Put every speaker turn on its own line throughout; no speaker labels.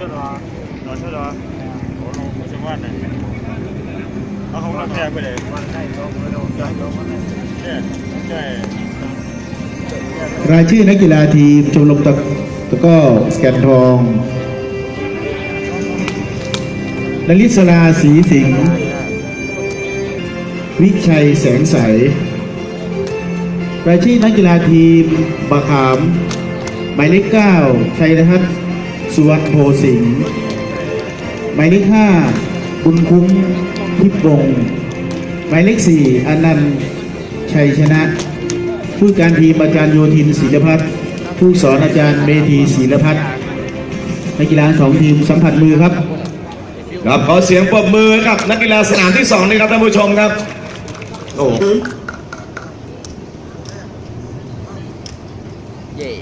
cho đó nó cho đó có nó có cho quan này nó không làm theo cái đấy quan này nó mới đâu chạy đâu quan này chạy chạy
รายชื่อนักกีฬาทีมชมรมตะตะก้อแก่นทองนลิศราศรีสิงห์วิชัยแสงใส รายชื่อนักกีฬาทีมบะขาม หมายเลขเก้าชัยรัตน์ สุวรรณโพสิงห์หมายเลขห้าบุญคุ้มทิพวงศ์หมายเลขสี่อนันต์ชัยชนะ ผู้การทีมอาจารย์โยธินศิลพัฒน์ผู้สอนอาจารย์เมธีศิลพัฒน์นักกีฬาสองทีมสัมผัสมือครับ
ครับขอเสียงปรบมือกับนักกีฬาสนามที่สองนี่ครับท่านผู้ชมครับโอ้
เย่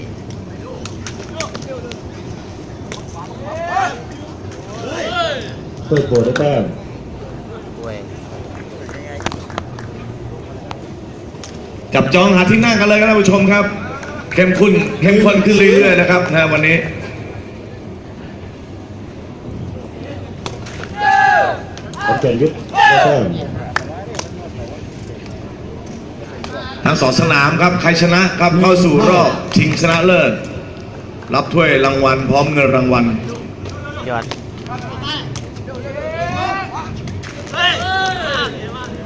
เปิดโบได้แต้ม
เว้ย
จับจองหาที่นั่งกันเลยครับท่านผู้ชมครับ เข้มข้นเข้มข้นขึ้นเรื่อยๆนะครับนะวันนี้
ขอนแก่นยุทธได้แต้ม
ทั้งสองสนามครับ ใครชนะครับเข้าสู่รอบชิงชนะเลิศ รับถ้วยรางวัลพร้อมเงินรางวัล
ยอด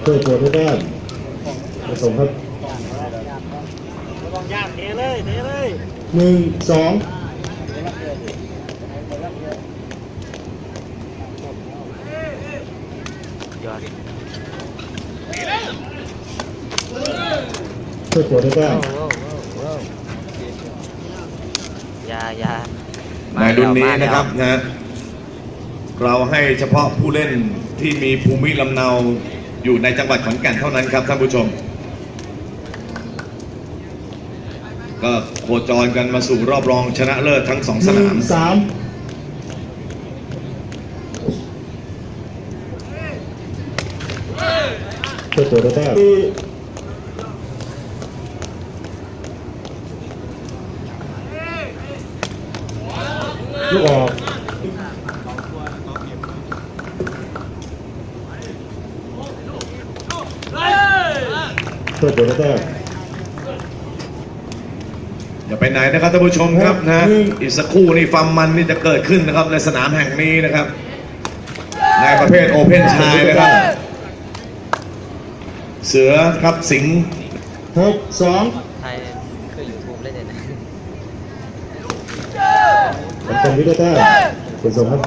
เปิดโบได้แต้มไปส่งครับ
ลองย่างเทเลยเทเลย
หนึ่งสอง
ยอด
เปิดโบได้แต้ม
โอ้โหโอ้โหอยาอยา
ในรุ่นนี้
มาแล้ว
นะครับนะเราให้เฉพาะผู้เล่นที่มีภูมิลำเนา อยู่ในจังหวัดขอนแก่นเท่านั้นครับท่านผู้ชม ก็โคจรกันมาสู่รอบรองชนะเลิศทั้งสองสนาม
สามเปิดโบได้แต้มลูกออก เปิดโบได้แต้ม
อย่าไปไหนนะครับท่านผู้ชมครับนะ
อืม
อีกสักครู่นี่ฟัมมันนี่จะเกิดขึ้นนะครับในสนามแห่งนี้นะครับ ในประเภทโอเพนชายนะครับ เสือครับสิงห์
หกสอง
ไทยคือยูทูบเล่นเนี่ยนะ
ขอนแก่นยุทธได้แต้มไปส่งครับ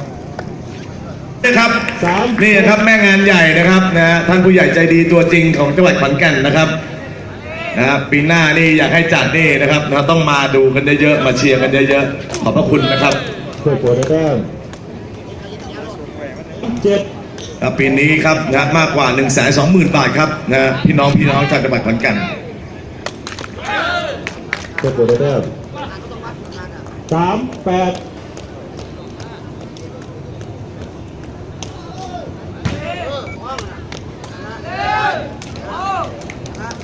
นะครับ
สาม
นี่นะครับแม่งานใหญ่นะครับนะฮะท่านผู้ใหญ่ใจดีตัวจริงของจังหวัดขอนแก่นนะครับ นะครับปีหน้านี่อยากให้จัดนี่นะครับนะต้องมาดูกันเยอะๆมาเชียร์กันเยอะๆขอบพระคุณนะครับ
เปิดโบได้แต้มเจ็ด
ครับปีนี้ครับนะมากกว่า1 2 0 0 0 0บาทครับนะพี่น้องพี่น้องชาวจังหวัดขอนแก่น
เปิดโบได้แต้มสามแปด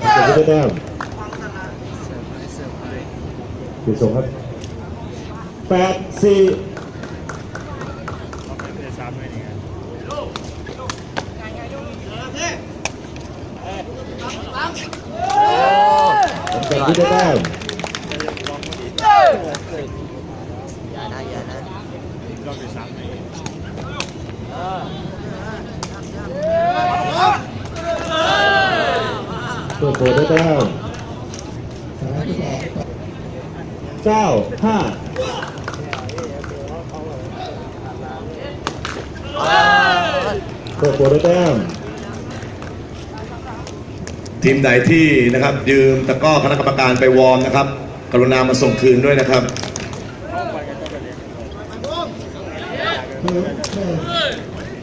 ขอนแก่นยุทธได้แต้ม ไปส่งครับแปดสี่
เป็น
ที่ได้แต้ม
อย่านะอย่านะ
ก็เป็นสามเลย
เปิดโบได้แต้ม เก้าห้าเปิดโบได้แต้ม
ทีมไหนที่นะครับ ยืมตะก้อคณะกรรมการไปวอร์มนะครับ กรุณามาส่งคืนด้วยนะครับ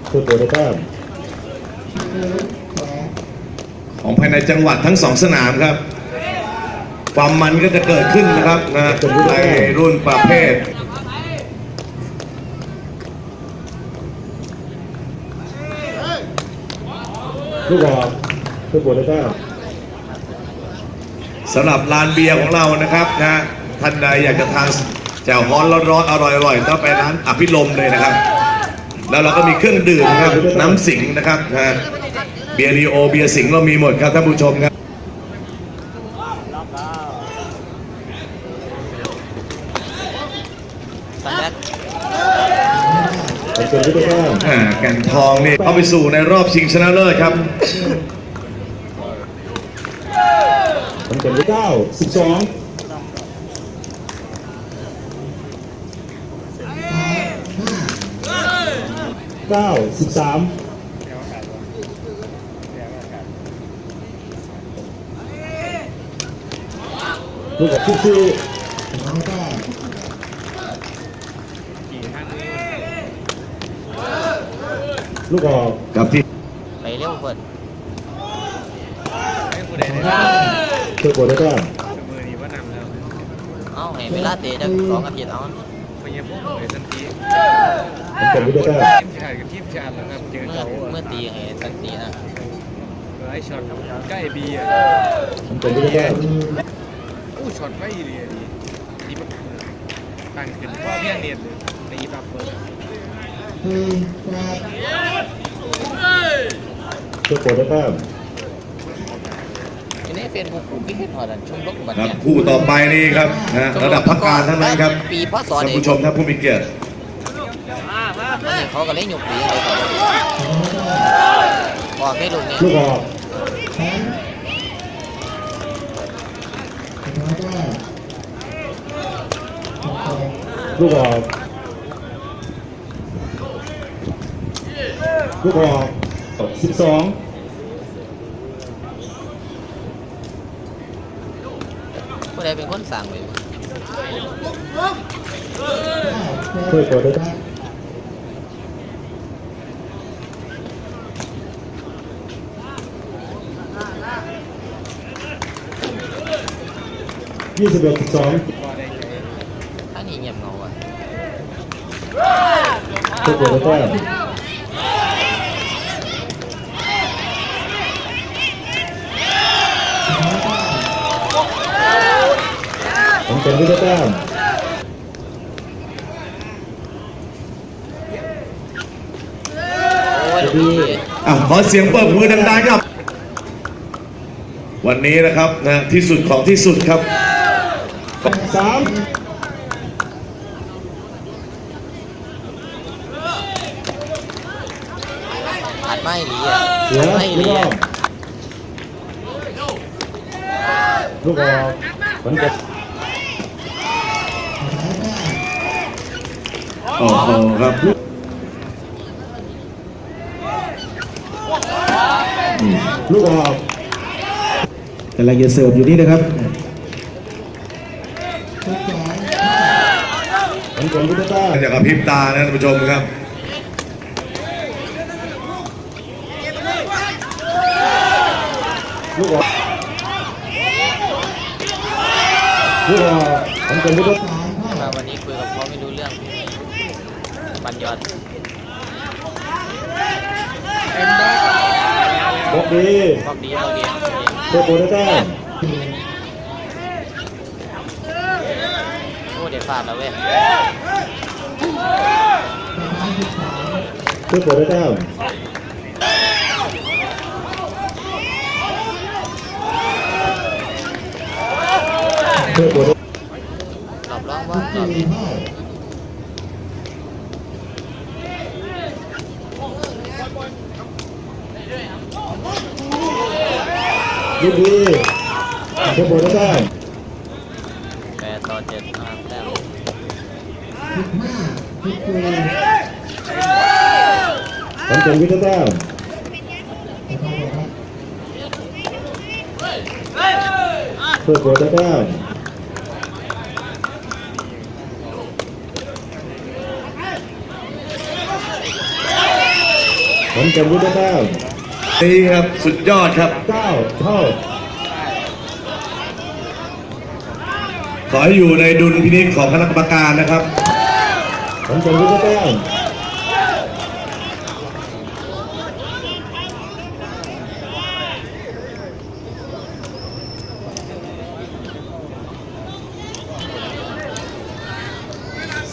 เปิดโบได้แต้ม
ของภายในจังหวัดทั้งสองสนามครับ ความมันก็จะเกิดขึ้นนะครับนะในรุ่นประเภท
ลูกออกเปิดโบได้แต้ม
สำหรับร้านเบียร์ของเรานะครับนะท่านใดอยากจะทานแจ่วฮ้อนร้อนๆอร่อยๆต้องไปร้านอภิรมย์เลยนะครับ แล้วเราก็มีเครื่องดื่มครับน้ำสิงห์นะครับนะฮะเบียร์ดีโอเบียร์สิงห์เรามีหมดครับท่านผู้ชมครับ
สันแบ็ค
ผลเป็นวิทยา
อ่าแก่นทองนี่เข้าไปสู่ในรอบชิงชนะเลิศครับ
ผลเป็นวิทยาเก้าสิบสองเก้าสิบสามลูกกับสิบสี่ ลูกออก
กับที่
ไปเร็วเพิ่น
เพื่อโกดได้แต้ม
มือนี้ว่านำแล้ว
เอ้าให้เวลาเตะจักสองอาทิตย์เอา
พยายามพวกเลยทันที
ผลเป็นวิทยาแต้ม
ทีมชาติกับทีมชาติแล้วครับเจอ
เมื่อ
เขา
เมื่อตีให้สันตีนะ
ไอ้ช็อตใกล้บีอะ
ผลเป็นวิทยาแต้ม
อู้ช็อตไม่ดีเลยดีดีมากตั้งขึ้นว่าเพียงเนียนเลยในอีบับเบิร์
เพื่อโกดได้แต้ม
ทีนี้เฟซบุ๊กกูพี่เฮ็ดพอดันชุ่มลกบัด
ครับ
เนี่ย
คู่ต่อไปนี่ครับนะระดับพักการทั้งนั้นครับ
ปีพศ
ท่าน
เอง
ผู้ชมท่านผู้มีเกียรติ
อันนี้เขาก็เล่นหยกปีเลยก่อนบอกไม่รู้เนี่ย
ลูกออกลูกออก ลูกออกสิบสอง
ผู้ใดเป็นคนสั่งไว้
เพื่อโกดได้แต้มยี่สิบเอ็ดสิบสอง
ถ้านี่เงียบเงาอะ
เพื่อโกดได้แต้ม ผมเป็นวิทยาแต้ม
โอ้ยลูกนี้
อะขอเสียงปรบมือดังๆครับ วันนี้นะครับนะที่สุดของที่สุดครับ
สาม
อัดไม่หลีอะ
เสีย
อัดไม่ห
ลู
ลี
กออ
อะ
กลูกออกผลเป็น
โอ้โหครับ
ลูกออก
กำลังจะเสิร์ฟอยู่นี่นะครับ
ผลเป็นวิทยาแต้ม
อย่ากระพริบตานะท่านผู้ชมครับ
ลูกออกลูกออกผลเป็นวิทยาแต้ม
มา ปัญญอน
บอกดี
บอกดีบอกดี
เพื่อโกดได้แต้ม
โอ้เดี๋ยวฟาดแล้วเว้ย
เพื่อโกดได้แต้มเพื่อโกดได้
หลบร้องว่า ลู
กดีเพื่อโกดได้
แปดต่อเจ็ดอ่าแต้ม
ผลเป็นวิทยาแต้มเพื่อโกดได้แต้มผลเป็นวิทยาแต้ม
นี่ครับสุดยอดครับ
เก้าเท่า
ขอให้อยู่ในดุลพินิจของคณะกรรมการนะครับ
ผลเป็นวิทยาแต้ม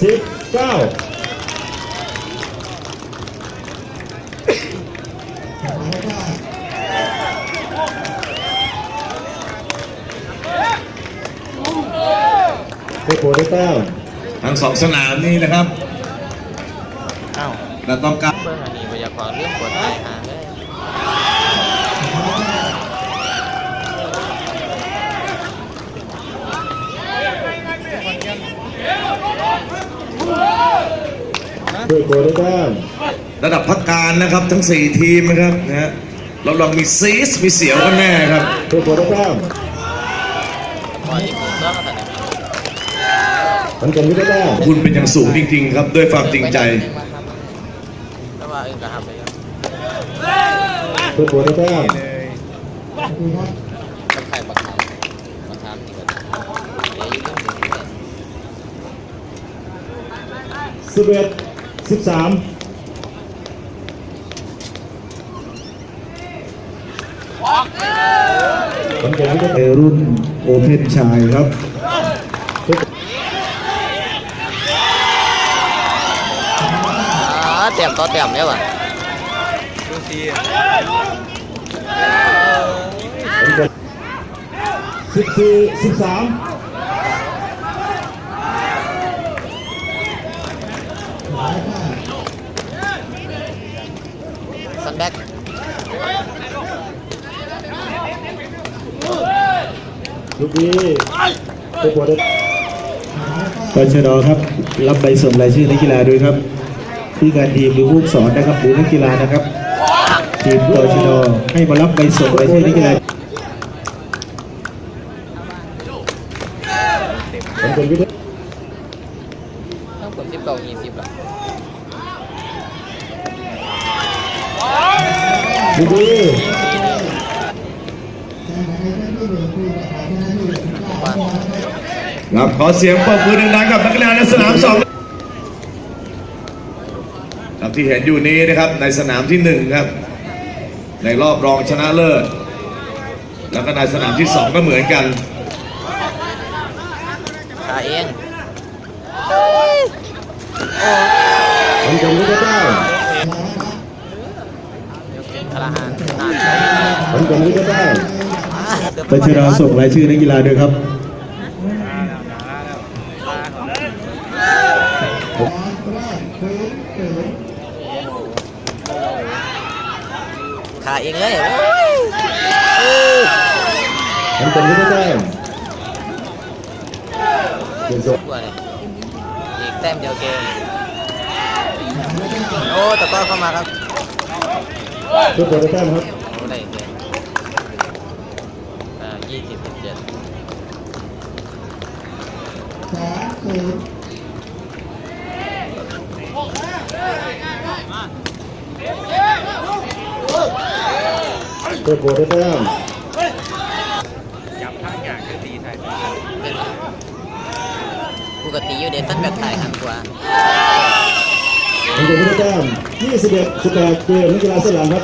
สิบเก้า
เพื่อโปรได้แต้ม
ทั้งสองสนามนี่นะครับ
อ้าว
เราต้องการ
เบิ่งอันนี้พยากรณ์เรื่องกดไทยหาเลย
เพื่อโปรได้แต้ม
ระดับพักการนะครับทั้ง 4 ทีมนะครับนะฮะเราลองมีซีสมีเสียวกันแน่ครับ
เพื่อโปรได้แต้ม
พอที่ผมเลือกกันเนี่ย
ขอนแก่นวิทย์ได้แต้ม
คุณเป็นอย่างสูงจริง ๆ ครับ ด้วยความจริงใจ
แต่ว่าอื่นก็ทำไปแล้ว
เพื่อโปรได้แต้ม
กับใครบักขามบักขามนี่ก็เดี๋ยวอยู่เรื่องหนึ่งเนี่ย
สิบเอ็ดสิบสามขอนแก่นวิทย์ได้รุ่นโอเพนชายครับ
เต็มต่อเต็มเนี่ยว่ะ
สิบสี่สิบสาม
ซันแบ็ก
ลูกดีเพื่อโปรได้
ปชดครับ รับใบส่งรายชื่อนักกีฬาด้วยครับ ผู้การทีมหรือผู้ฝึกสอนนะครับหรือนักกีฬานะครับทีมปชดให้มารับใบส่งรายชื่อนักกีฬา
ขอนแก่นวิทย์ได้
ทั้งผลสิบเก้ายี่สิบละ
ลูกดี
ว่า
ครับขอเสียงปรบมือดังๆกับนักกีฬาในสนามสองครับ ที่เห็นอยู่นี้นะครับในสนามที่หนึ่งครับในรอบรองชนะเลิศ แล้วก็ในสนามที่สองก็เหมือนกัน
ขาเอง
ขอนแก่นวิทย์ได้แต้ม
เดี๋ยวเป็นพลาหารนาน
ขอนแก่นวิทย์ได้แต้ม
ปชดส่งรายชื่อนักกีฬาด้วยครับา
เองเลยโอ้ยเออ
ขอนแก่นวิทย์ได้แต้มเปลี่ยนส่ง
กลัวเลยอีกแต้มเดียวเกม โอ้ตะก้อเข้ามาครับ
เพื่อโปรได้แต้มครับ
โอ้ได้เกมอ่ายี่สิบเจ็ด
เพื่อโปรได้แต้ม
ปกติอยู่เดนสันแบบไทยหันกว่า
ขอนแก่นวิทย์ได้แต้ม21 18เกมนักกีฬาเสื้อเหลืองครับ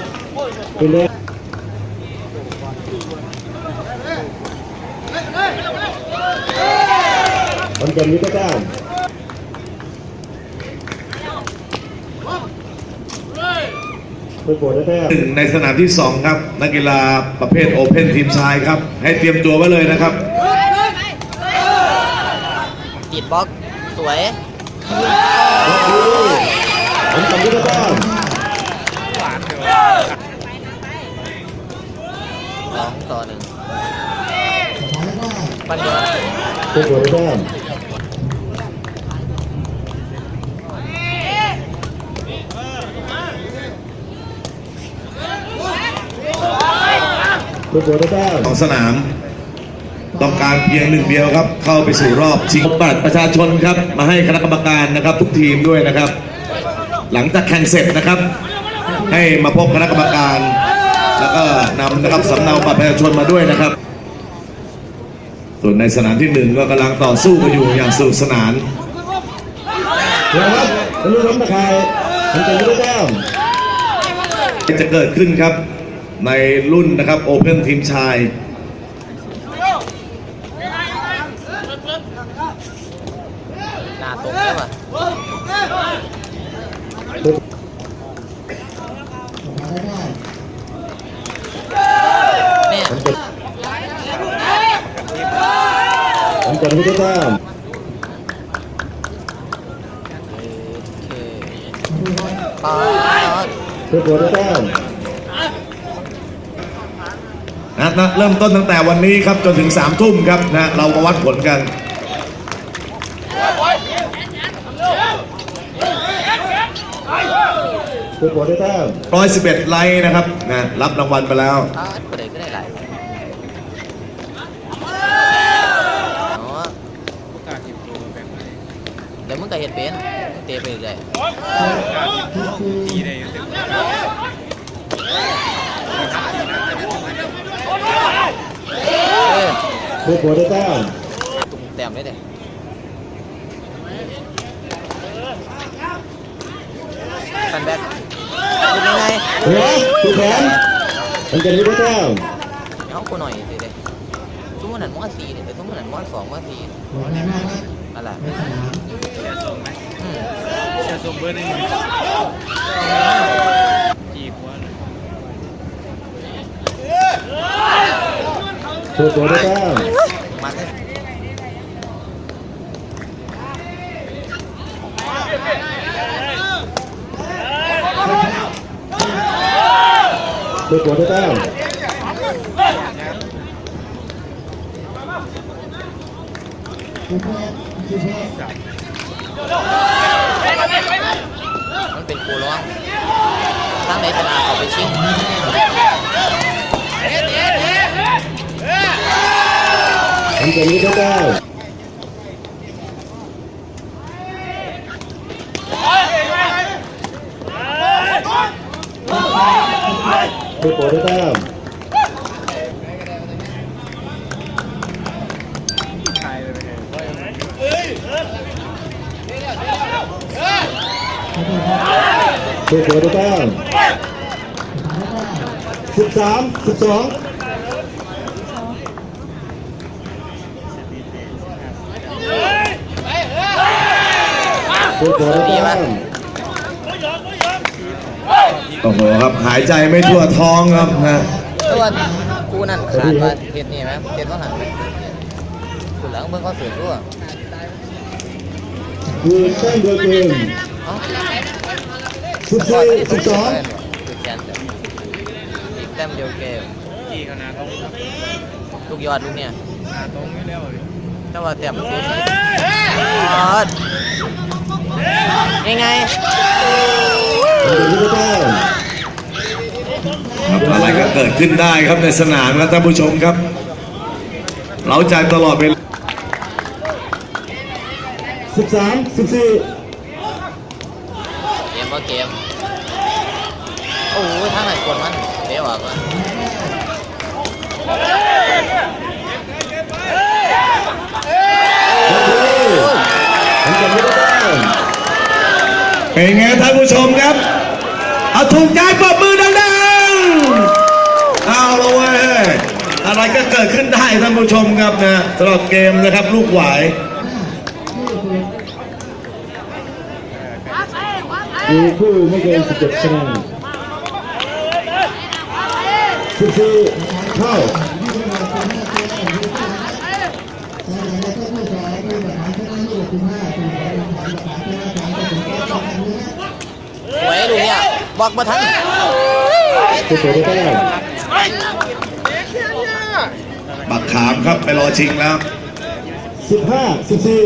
เป็นแดงขอนแก่นวิทย์ได้แต้มเพื่อโปรได้แต้ม
หนึ่งในสนามที่2ครับ นักกีฬาประเภทโอเพนทีมชายครับ ให้เตรียมตัวไว้เลยนะครับ
ติดบล็อกสวย
ขอนแก่นวิทย์ได้แต้ม
สองต่อหนึ่งปันยอน
เพื่อโปรได้แต้มเพื่อโปรได้แต้ม
ของสนาม ต้องการเพียงหนึ่งเดียวครับ เข้าไปสู่รอบชิงบัตรประชาชนครับ มาให้คณะกรรมการนะครับ ทุกทีมด้วยนะครับ หลังจากแข่งเสร็จนะครับ ให้มาพบคณะกรรมการ แล้วก็นำนะครับสำเนาบัตรประชาชนมาด้วยนะครับ ส่วนในสนามที่หนึ่งก็กำลังต่อสู้กันอยู่อย่างสนุกสนาน
เดี๋ยวครับเป็นลูกล้มตะไคร้ขอนแก่นวิทย์ได้แต้ม
จะเกิดขึ้นครับ ในรุ่นนะครับโอเพนทีมชาย
หน้าตรงใช่ป่ะเนี่ย
ผมกดพุทธเจ้า
โอเคปาด
เพื่อพุทธเจ้า
นะนะเริ่มต้นตั้งแต่วันนี้ครับจนถึง3ามทุ่มครับนะเรามาวัดผลกัน
เพื่อพุทธเจ้า
111ไลค์นะครับนะรับรางวัลไปแล้ว
ปาดก็ได้ก็ได้หลายอ๋อเดี๋ยวมึงก็เห็นเป็นมึงเตะไปเรื่อยเออ
เพื่อพุทธเจ้า
ตุ่มแต้มเลยเด้ฟันแบ็คเป็นยังไง
หัวถูกแขนผมกดพุทธเจ้า
เอากูหน่อยสิเด้ทุ่มนั้นมอสี่เนี่ยแต่ทุ่มนั้นมอสองมอสี่อะไรอืม
จะส่งเบอร์หนึ่งจีบวัน
เพื่อพุทธเจ้า
มันเลย
เพื่อพุทธเจ้า
มันเป็นครูร้องถ้าไหนชนะเขาไปชิง
ผมกดพุทธเจ้าเพื่อพุทธเจ้า
ขายเลยไปเลย
เพื่อพุทธเจ้าสิบสามสิบสอง เพื่อพุทธเจ้า
โอ้โหครับหายใจไม่ทั่วท้องครับนะ
เพราะว่าครูนั่นขาดว่าเทียนนี่ไหมเทียนว่าหันไหมคุณหลังเบิ่งเขาเสือด้วย
คือแต้มเดียวเกม
เอ้า
สิบสี่สิบสอง
คือแคนเดียวอีกแต้มเดียวเกม
จีขนาดตรง
ลูกยอดลูกเนี่ย
ขนาดตรงไม่แล้วเลย
แต่ว่าแต้มสูสียอด ยังไง
ครับอะไรก็เกิดขึ้นได้ครับในสนามครับท่านผู้ชมครับ เราใจตลอด
ไป
13 14 เป็
นไงท่านผู้ชมครับ เอาถูกใจปรบมือดังๆ เอาละเว้ยอะไรก็เกิดขึ้นได้ท่านผู้ชมครับนะสำหรับเกมนะครับลูกหวาย
มีคู่ไม่เกินสิบเจ็ดคะแนนสิบสี่เท่า
หวยลูกเนี่ย บอกมาทัน
ผู้เสียได้แต้ม
บักขามครับไปรอชิงแล้ว
สิบห้าสิบสี่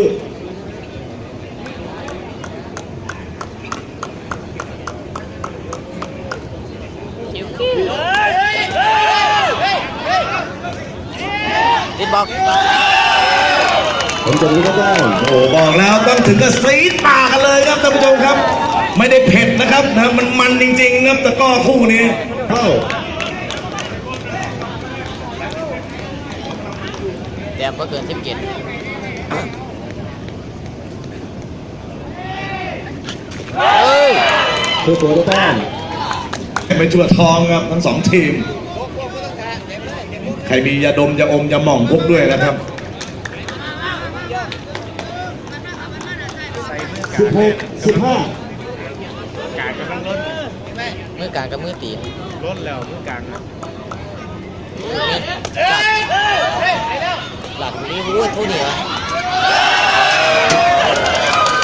ติดบอก
ผมเป็นพุทธเจ้า
โอ้บอกแล้วต้องถึงกับซีดปากกันเลยครับท่านผู้ชมครับ ไม่ได้เผ็ดนะครับนะมันมันจริงๆครับตะกร้อคู่นี้
เท่า
แต้มก็เกินสิบเจ็ดเฮ้ย
ผู้เสียได้แต้ม
ไปทั่วทองครับทั้งสองทีม ใครมียาดมยาอมยาหม่องพกด้วยนะครับ
ใส่เมื่อ
สิบหกสิบห้า
กาด
มื อกลางกับมือตีน
รถแล้วมือกลางนะ
หลังนี้รู้เท่านี้วะ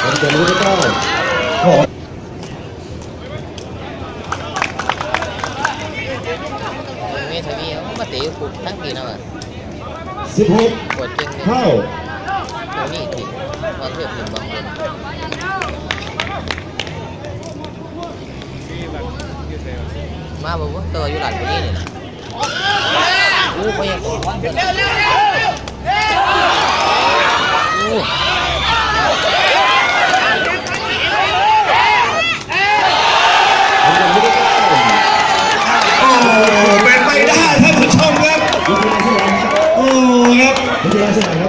ผมจะรู้ก็ต้อง
เมทวีเขามาตีคุกทั้งปีนั่นแหละ
สิบหก
กดจริงเลย
เข้า
ตัวนี้ตีวางเทียบเป็นบางคน
มาบ่บ่ตัวอยู่หลั
งนี่นี่ยองวันเร็วเร็วเร็วอู้โอ้เป็นไปได้ท่านผู้ชมครับ โอ้ครับ